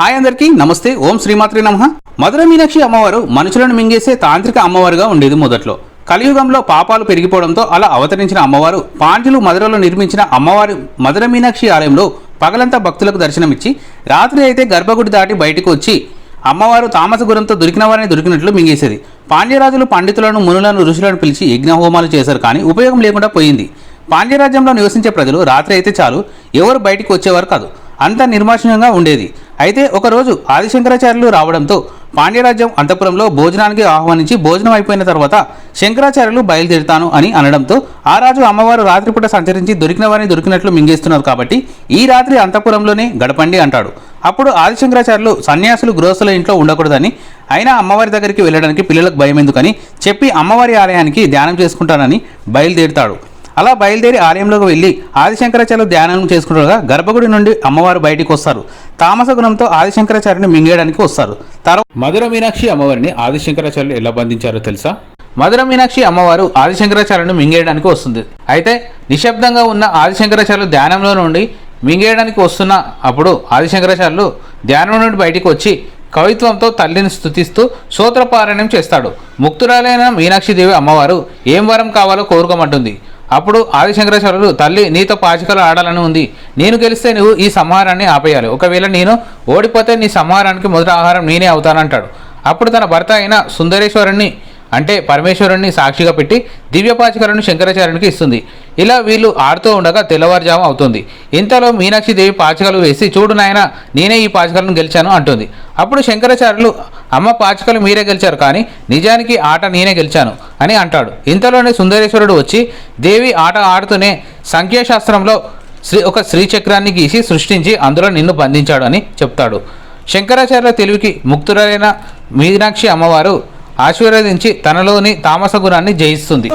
Hi అందరికీ నమస్తే ఓం శ్రీమాత్రి నమ. మధుర మీనాక్షి అమ్మవారు మనుషులను మింగేసే తాంత్రిక అమ్మవారుగా ఉండేది మొదట్లో. కలియుగంలో పాపాలు పెరిగిపోవడంతో అలా అవతరించిన అమ్మవారు పాండ్యులు మధురలో నిర్మించిన అమ్మవారి మధుర మీనాక్షి ఆలయంలో పగలంతా భక్తులకు దర్శనమిచ్చి రాత్రి అయితే గర్భగుడి దాటి బయటకు వచ్చి అమ్మవారు తామసగురంతో దొరికిన వారిని దొరికినట్లు మింగేసేది. పాండ్యరాజులు పండితులను మునులను ఋషులను పిలిచి యజ్ఞ హోమాలు చేశారు కానీ ఉపయోగం లేకుండా పోయింది. పాండ్యరాజ్యంలో నివసించే ప్రజలు రాత్రి అయితే చాలు ఎవరు బయటికి వచ్చేవారు కాదు. అంత నిర్మాషణంగా ఉండేది. అయితే ఒకరోజు ఆదిశంకరాచార్యులు రావడంతో పాండ్యరాజ్యం అంతపురంలో భోజనానికి ఆహ్వానించి భోజనం అయిపోయిన తర్వాత శంకరాచార్యులు బయలుదేరుతాను అని అనడంతో ఆ రాజు అమ్మవారు రాత్రిపూట సంచరించి దొరికిన వారిని దొరికినట్లు మింగేస్తున్నారు కాబట్టి ఈ రాత్రి అంతపురంలోనే గడపండి అంటాడు. అప్పుడు ఆదిశంకరాచార్యులు సన్యాసులు గృహస్థుల ఇంట్లో ఉండకూడదని అయినా అమ్మవారి దగ్గరికి వెళ్ళడానికి పిల్లలకు భయం ఎందుకని చెప్పి అమ్మవారి ఆలయానికి ధ్యానం చేసుకుంటానని బయలుదేరుతాడు. అలా బయలుదేరి ఆలయంలోకి వెళ్ళి ఆదిశంకరాచార్యులు ధ్యానం చేసుకుంటారుగా గర్భగుడి నుండి అమ్మవారు బయటికి వస్తారు. తామస గుణంతో ఆదిశంకరాచార్యుని మింగేయడానికి వస్తారు. తర్వాత మధుర మీనాక్షి అమ్మవారిని ఆదిశంకరాచార్యులు ఎలా బంధించారో తెలుసా? మధుర మీనాక్షి అమ్మవారు ఆదిశంకరాచార్యులను మింగేయడానికి వస్తుంది. అయితే నిశ్శబ్దంగా ఉన్న ఆదిశంకరాచార్యులు ధ్యానంలో నుండి మింగేయడానికి వస్తున్న అప్పుడు ఆదిశంకరాచార్యులు ధ్యానం నుండి బయటికి వచ్చి కవిత్వంతో తల్లిని స్తుతిస్తూ సూత్రపారాయణం చేస్తాడు. ముక్తురాలైన మీనాక్షిదేవి అమ్మవారు ఏం వరం కావాలో కోరుకోమంటుంది. అప్పుడు ఆదిశంకరాచార్యులు తల్లి నీతో పాచికలు ఆడాలని ఉంది. నేను గెలిస్తే నువ్వు ఈ సంహారాన్ని ఆపేయాలి. ఒకవేళ నేను ఓడిపోతే నీ సంహారానికి మొదటి ఆహారం నేనే అవుతానంటాడు. అప్పుడు తన భర్త అయిన సుందరేశ్వరుణ్ణి అంటే పరమేశ్వరుణ్ణి సాక్షిగా పెట్టి దివ్యపాచికలను శంకరాచార్యునికి ఇస్తుంది. ఇలా వీళ్ళు ఆడుతూ ఉండగా తెల్లవారుజాము అవుతుంది. ఇంతలో మీనాక్షి దేవి పాచికలు వేసి చూడు నాయన నేనే ఈ పాచికలను గెలిచాను అంటుంది. అప్పుడు శంకరాచార్యులు అమ్మ పాచికలు మీరే గెలిచారు కానీ నిజానికి ఆట నేనే గెలిచాను అని అంటాడు. ఇంతలోనే సుందరేశ్వరుడు వచ్చి దేవి ఆట ఆడుతూనే సంఖ్యాశాస్త్రంలో శ్రీ ఒక శ్రీచక్రాన్ని గీసి సృష్టించి అందులో నిన్ను బంధించాడు అని చెప్తాడు. శంకరాచార్య తెలివికి ముక్తురైన మీనాక్షి అమ్మవారు ఆశీర్వదించి తనలోని తామస గుణాన్ని జయిస్తుంది.